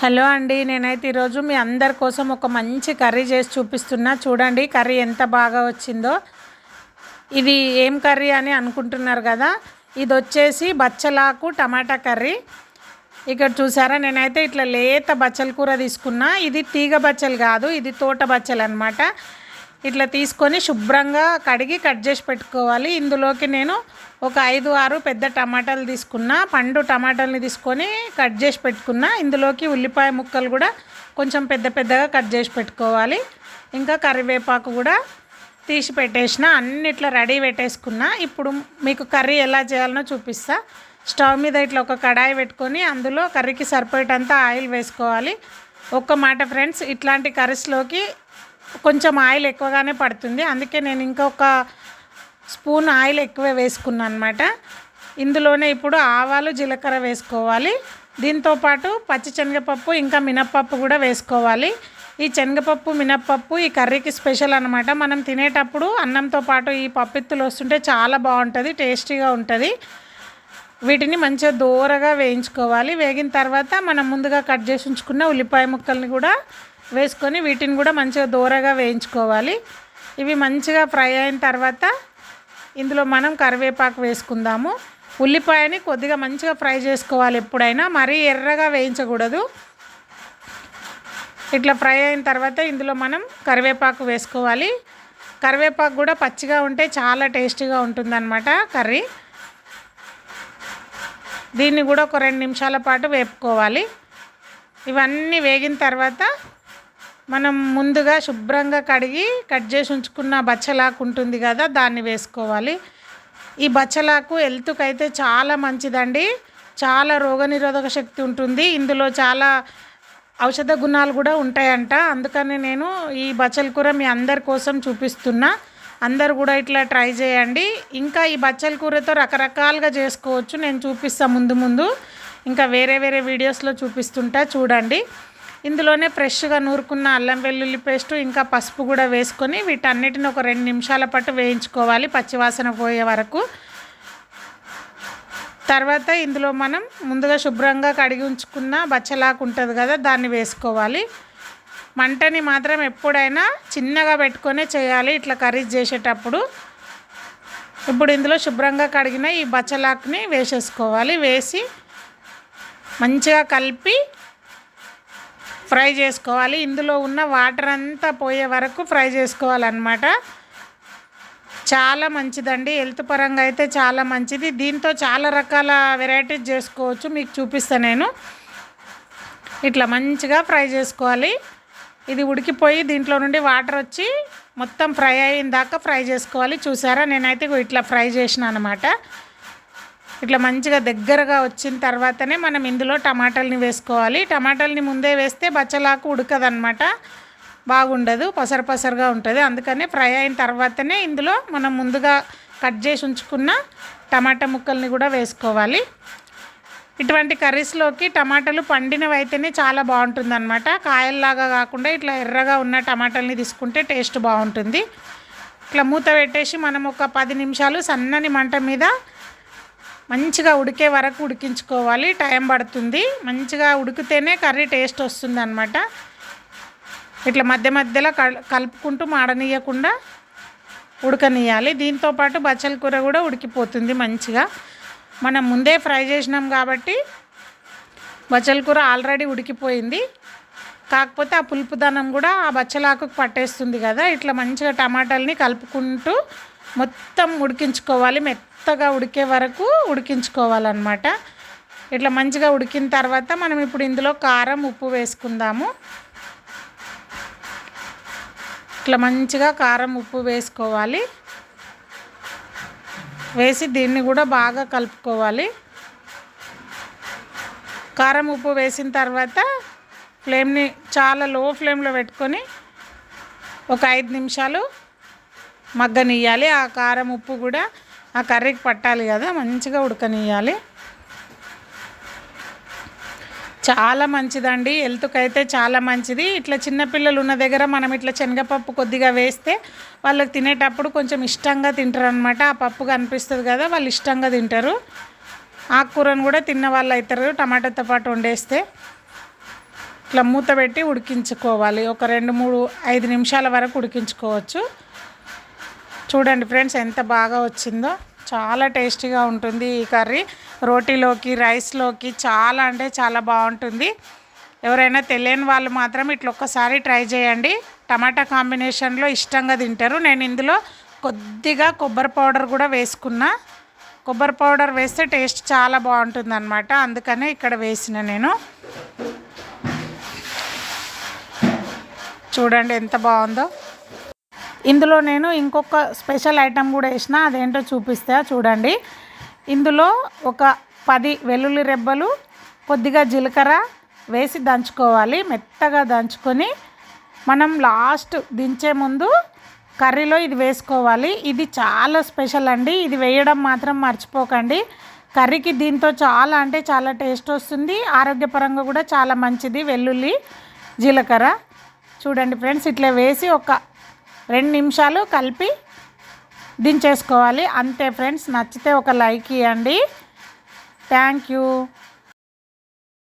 Hello అండి నేనైతే ఈరోజు మీ అందరి కోసం ఒక మంచి కర్రీ చేసి చూపిస్తున్నా. చూడండి కర్రీ ఎంత బాగా వచ్చిందో. ఇది ఏం కర్రీ అని అనుకుంటున్నారు కదా? ఇది వచ్చేసి బచ్చలాకు టమాటా కర్రీ. ఇక్కడ చూసారా నేనైతే ఇట్లా లేత బచ్చల కూర తీసుకున్నా. ఇది తీగ బచ్చలు కాదు ఇది తోట బచ్చలు అనమాట ఇట్లా తీసుకొని శుభ్రంగా కడిగి కట్ చేసి పెట్టుకోవాలి. ఇందులోకి నేను ఒక ఐదు ఆరు పెద్ద టమాటాలు తీసుకున్నా. పండు టమాటాలని తీసుకొని కట్ చేసి పెట్టుకున్నా. ఇందులోకి ఉల్లిపాయ ముక్కలు కూడా కొంచెం పెద్ద పెద్దగా కట్ చేసి పెట్టుకోవాలి. ఇంకా కరివేపాకు కూడా తీసి పెట్టేసిన అన్ని ఇట్లా రెడీ పెట్టేసుకున్నా. ఇప్పుడు మీకు కర్రీ ఎలా చేయాలనో చూపిస్తా. స్టవ్ మీద ఇట్లా ఒక కడాయి పెట్టుకొని అందులో కర్రీకి సరిపోయేటంత ఆయిల్ వేసుకోవాలి. ఒక్క మాట ఫ్రెండ్స్ ఇట్లాంటి కర్రీస్లోకి కొంచెం ఆయిల్ ఎక్కువగానే పడుతుంది. అందుకే నేను ఇంకొక స్పూన్ ఆయిల్ ఎక్కువ వేసుకున్నాను అనమాట ఇందులోనే ఇప్పుడు ఆవాలు జీలకర్ర వేసుకోవాలి. దీంతోపాటు పచ్చి శనగపప్పు ఇంకా మినప్పప్పు కూడా వేసుకోవాలి. ఈ శనగపప్పు మినప్పప్పు ఈ కర్రీకి స్పెషల్ అనమాట మనం తినేటప్పుడు అన్నంతో పాటు ఈ పప్పిత్తులు వస్తుంటే చాలా బాగుంటుంది టేస్టీగా ఉంటుంది. వీటిని మంచిగా దూరగా వేయించుకోవాలి. వేగిన తర్వాత మనం ముందుగా కట్ చేసి ఉంచుకున్న ఉల్లిపాయ ముక్కల్ని కూడా వేసుకొని వీటిని కూడా మంచిగా దూరగా వేయించుకోవాలి. ఇవి మంచిగా ఫ్రై అయిన తర్వాత ఇందులో మనం కరివేపాకు వేసుకుందాము. ఉల్లిపాయని కొద్దిగా మంచిగా ఫ్రై చేసుకోవాలి ఎప్పుడైనా మరీ ఎర్రగా వేయించకూడదు. ఇట్లా ఫ్రై అయిన తర్వాత ఇందులో మనం కరివేపాకు వేసుకోవాలి. కరివేపాకు కూడా పచ్చిగా ఉంటే చాలా టేస్టీగా ఉంటుందన్నమాట కర్రీ. దీన్ని కూడా ఒక రెండు నిమిషాల పాటు వేపుకోవాలి. ఇవన్నీ వేగిన తర్వాత మనం ముందుగా శుభ్రంగా కడిగి కట్ చేసి ఉంచుకున్న బచ్చలాకు ఉంటుంది కదా దాన్ని వేసుకోవాలి. ఈ బచ్చలాకు హెల్త్కి అయితే చాలా మంచిదండి. చాలా రోగనిరోధక శక్తి ఉంటుంది. ఇందులో చాలా ఔషధ గుణాలు కూడా ఉంటాయంట. అందుకని నేను ఈ బచ్చల కూర మీ అందరి కోసం చూపిస్తున్నా. అందరు కూడా ఇట్లా ట్రై చేయండి. ఇంకా ఈ బచ్చల కూరతో రకరకాలుగా చేసుకోవచ్చు. నేను చూపిస్తాను ముందు ముందు. ఇంకా వేరే వేరే వీడియోస్లో చూపిస్తుంటా. చూడండి. ఇందులోనే ఫ్రెష్గా నూరుకున్న అల్లం వెల్లుల్లి పేస్ట్ ఇంకా పసుపు కూడా వేసుకొని వీటన్నిటిని ఒక రెండు నిమిషాల పాటు వేయించుకోవాలి. పచ్చివాసన పోయే వరకు. తర్వాత ఇందులో మనం ముందుగా శుభ్రంగా కడిగి ఉంచుకున్న బచ్చలాకు ఉంటుంది కదా దాన్ని వేసుకోవాలి. మంటని మాత్రం ఎప్పుడైనా చిన్నగా పెట్టుకొనే చేయాలి ఇట్లా కర్రీస్ చేసేటప్పుడు. ఇప్పుడు ఇందులో శుభ్రంగా కడిగిన ఈ బచ్చలాకుని వేసేసుకోవాలి. వేసి మంచిగా కలిపి ఫ్రై చేసుకోవాలి. ఇందులో ఉన్న వాటర్ అంతా పోయే వరకు ఫ్రై చేసుకోవాలన్నమాట. చాలా మంచిదండి. హెల్త్ పరంగా అయితే చాలా మంచిది. దీంతో చాలా రకాల వెరైటీస్ చేసుకోవచ్చు. మీకు చూపిస్తాను నేను. ఇట్లా మంచిగా ఫ్రై చేసుకోవాలి. ఇది ఉడికిపోయి దీంట్లో నుండి వాటర్ వచ్చి మొత్తం ఫ్రై అయిన దాకా ఫ్రై చేసుకోవాలి. చూసారా? నేనైతే ఇట్లా ఫ్రై చేసిన అనమాట ఇట్లా మంచిగా దగ్గరగా వచ్చిన తర్వాతనే మనం ఇందులో టమాటాలని వేసుకోవాలి. టమాటాలని ముందే వేస్తే బచ్చలాకు ఉడకదనమాట బాగుండదు పసర పసరుగా ఉంటుంది. అందుకనే ఫ్రై అయిన తర్వాతనే ఇందులో మనం ముందుగా కట్ చేసి ఉంచుకున్న టమాటా ముక్కల్ని కూడా వేసుకోవాలి. ఇటువంటి కర్రీస్లోకి టమాటాలు పండినవి అయితేనే చాలా బాగుంటుంది కాయల్లాగా కాకుండా ఇట్లా ఎర్రగా ఉన్న టమాటాలని తీసుకుంటే టేస్ట్ బాగుంటుంది. ఇట్లా మూత పెట్టేసి మనం ఒక పది నిమిషాలు సన్నని మంట మీద మంచిగా ఉడికే వరకు ఉడికించుకోవాలి. టైం పడుతుంది. మంచిగా ఉడికితేనే కర్రీ టేస్ట్ వస్తుంది అనమాట ఇట్లా మధ్య మధ్యలో కలుపుకుంటూ మాడనీయకుండా ఉడకనియాలి. దీంతోపాటు బచ్చల కూర కూడా ఉడికిపోతుంది మంచిగా. మనం ముందే ఫ్రై చేసినాం కాబట్టి బచ్చల కూర ఆల్రెడీ ఉడికిపోయింది. కాకపోతే ఆ పులుపుదనం కూడా ఆ బచ్చలాకు పట్టేస్తుంది కదా. ఇట్లా మంచిగా టమాటాలని కలుపుకుంటూ మొత్తం ఉడికించుకోవాలి. మెత్తగా ఉడికే వరకు ఉడికించుకోవాలన్నమాట. ఇట్లా మంచిగా ఉడికిన తర్వాత మనం ఇప్పుడు ఇందులో కారం ఉప్పు వేసుకుందాము. ఇట్లా మంచిగా కారం ఉప్పు వేసుకోవాలి. వేసి దీన్ని కూడా బాగా కలుపుకోవాలి. కారం ఉప్పు వేసిన తర్వాత ఫ్లేమ్ని చాలా లో ఫ్లేమ్లో పెట్టుకొని ఒక ఐదు నిమిషాలు మగ్గనియాలి ఆ కారం ఉప్పు కూడా ఆ కర్రీకి పట్టాలి కదా మంచిగా ఉడకనియాలి చాలా మంచిదండి. హెల్త్కి అయితే చాలా మంచిది. ఇట్లా చిన్నపిల్లలు ఉన్న దగ్గర మనం ఇట్లా శనగపప్పు కొద్దిగా వేస్తే వాళ్ళకి తినేటప్పుడు కొంచెం ఇష్టంగా తింటారు అనమాట ఆ పప్పు కనిపిస్తుంది కదా వాళ్ళు ఇష్టంగా తింటారు. ఆకుకూరను కూడా తిన్న వాళ్ళు అవుతారు టమాటాతో పాటు వండేస్తే ఇట్లా మూత పెట్టి ఉడికించుకోవాలి. ఒక రెండు మూడు ఐదు నిమిషాల వరకు ఉడికించుకోవచ్చు. చూడండి ఫ్రెండ్స్ ఎంత బాగా వచ్చిందో. చాలా టేస్టీగా ఉంటుంది ఈ కర్రీ. రోటీలోకి రైస్లోకి చాలా అంటే చాలా బాగుంటుంది. ఎవరైనా తెలియని వాళ్ళు మాత్రం ఇట్లా ఒక్కసారి ట్రై చేయండి. టమాటా కాంబినేషన్లో ఇష్టంగా తింటారు. నేను ఇందులో కొద్దిగా కొబ్బరి పౌడర్ కూడా వేసుకున్నా. కొబ్బరి పౌడర్ వేస్తే టేస్ట్ చాలా బాగుంటుంది అందుకనే ఇక్కడ వేసిన నేను. చూడండి ఎంత బాగుందో. ఇందులో నేను ఇంకొక స్పెషల్ ఐటెం కూడా వేసిన అదేంటో చూపిస్తా చూడండి. ఇందులో ఒక పది వెల్లుల్లి రెబ్బలు కొద్దిగా జీలకర్ర వేసి దంచుకోవాలి మెత్తగా దంచుకొని. మనం లాస్ట్ దించే ముందు కర్రీలో ఇది వేసుకోవాలి. ఇది చాలా స్పెషల్ అండి. ఇది వేయడం మాత్రం మర్చిపోకండి. కర్రీకి దీంతో చాలా అంటే చాలా టేస్ట్ వస్తుంది. ఆరోగ్యపరంగా కూడా చాలా మంచిది వెల్లుల్లి జీలకర్ర. చూడండి ఫ్రెండ్స్ ఇట్లా వేసి ఒక రెండు నిమిషాలు కలిపి దించేసుకోవాలి. అంతే ఫ్రెండ్స్ నచ్చితే ఒక లైక్ ఇవ్వండి థ్యాంక్ యూ